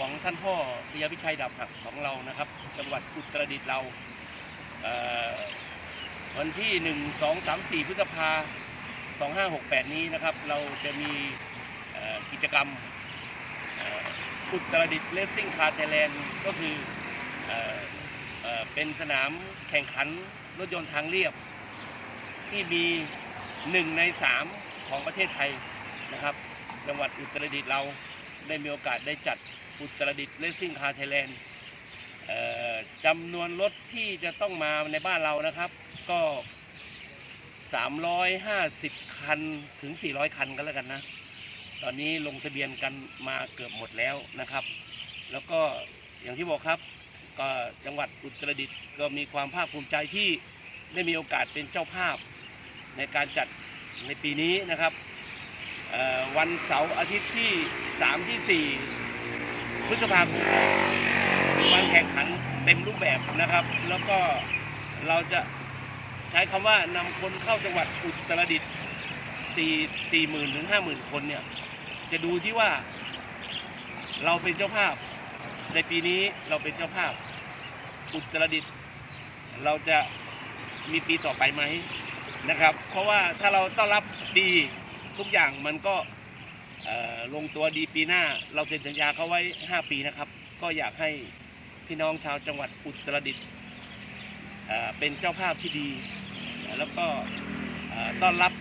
วงท่านพ่อปิยพิชัยดับหักของเรานะครับ จังหวัดอุตรดิตถ์เราวันที่หนึ่งสองสามสี่พฤษภาสองห้าหกแปดนี้นะครับ เราจะมีกิจกรรมอุตรดิตถ์เลสซิ่งคาร์ไทยแลนด์ก็คือเออเป็นสนามแข่งขันรถยนต์ทางเรียบ ที่มีหนึ่งในสามของประเทศไทยนะครับ จังหวัดอุตรดิตถ์เราได้มีโอกาสได้จัด อุตรดิตถ์เลสซิ่งคาร์ไทยแลนด์จำนวนรถที่จะต้องมาในบ้านเรานะครับ ก็ 350 คันถึง 400 คันกันแล้วกันนะ ตอนนี้ลงทะเบียนกันมาเกือบหมดแล้วนะครับ แล้วก็อย่างที่บอกครับ ก็จังหวัดอุตรดิตถ์ก็มีความภาคภูมิใจที่ได้มีโอกาสเป็นเจ้าภาพในการจัดในปีนี้นะครับวันเสาร์อาทิตย์ที่ 3 ที่ 4 พฤษภาคมเป็นวันแข่งขันเต็มรูปแบบนะครับ แล้วก็เราจะใช้คำว่านำคนเข้าจังหวัดอุตรดิตถ์4 4หมื่นถึง5 0,000คนเนี่ย จะดูที่ว่า เราเป็นเจ้าภาพ ในปีนี้เราเป็นเจ้าภาพ อุตรดิตถ์เราจะมีปีต่อไปไหมนะครับ เพราะว่าถ้าเราต้อนรับดีทุกอย่างมันก็ ลงตัวดีปีหน้า เราเซ็นสัญญาเขาไว้ 5 ปีนะครับ ก็อยากให้พี่น้องชาวจังหวัดอุตรดิตถ์เป็นเจ้าภาพที่ดี แล้วก็ต้อนรับ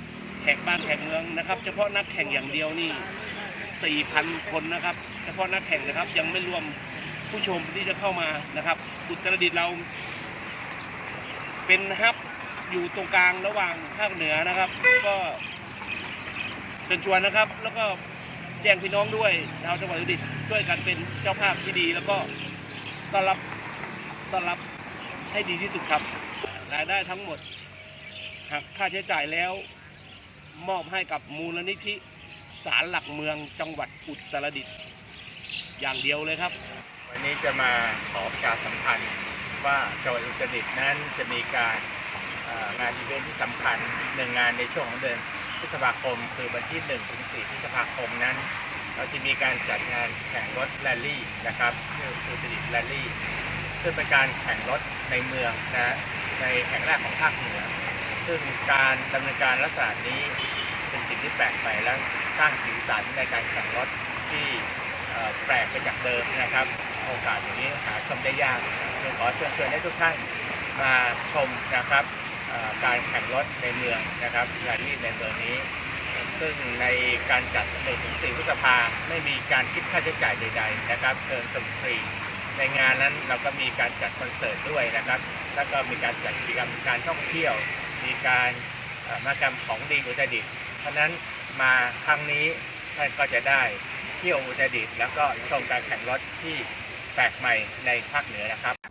แขกบ้านแขกเมืองนะครับ เฉพาะนักแข่งอย่างเดียวนี่ 4,000 คนนะครับ เฉพาะนักแข่งนะครับ ยังไม่รวมผู้ชมที่จะเข้ามานะครับ อุตรดิตถ์เรา เป็นฮับอยู่ตรงกลางระหว่างภาคเหนือนะครับ ก็เชิญชวนนะครับ แล้วก็ แจ้งพี่น้องด้วยชาวจังหวัดอุตรดิตถ์ช่วยกันเป็นเจ้าภาพที่ดี แล้วก็ต้อนรับต้อนรับให้ดีที่สุดครับรายได้ทั้งหมดหักค่าใช้จ่ายแล้ว มอบให้กับมูลนิธิศาลหลักเมืองจังหวัดอุตรดิตถ์อย่างเดียวเลยครับ วันนี้จะมาขอประชาสัมพันธ์ว่าจังหวัดอุตรดิตถ์นั้นจะมีการงานอีเวนท์ที่สำคัญหนึ่งงานในช่วงของเดือน พฤษภาคม คือวันที่1ถึง4พฤษภาคมนั้น เราจะมีการจัดงานแข่งรถแรลลี่นะครับชื่ออุตรดิแรลลี่ซึ่งเป็นการแข่งรถในเมืองนะในแห่งแรกของภาคเหนือ ซึ่งการดำเนินการลักษณะนี้เป็นสิ่งที่แปลกใหม่และสร้างสีสันในการแข่งรถที่แปลกไปจากเดิมนะครับ โอกาสอย่างนี้หาชมได้ยากจึงขอเชิญชวนให้ทุกท่านมาชมนะครับ การแข่งรถในเมืองนะครับแรลลี่ในเมืองนี้ ซึ่งในการจัด1ถึง4พฤษภาไม่มีการคิดค่าใช้จ่ายใด ๆ นะครับเชิญชมฟรีในงานนั้นเราก็มีการจัดคอนเสิร์ตด้วยนะครับ แล้วก็มีการจัดกิจกรรมการท่องเที่ยว มีการมหกรรมของดีอุตรดิตถ์เพราะฉะนั้นมาครั้งนี้ท่านก็จะได้เที่ยวอุตรดิตถ์แล้วก็ชมการแข่งรถที่แปลกใหม่ในภาคเหนือนะครับ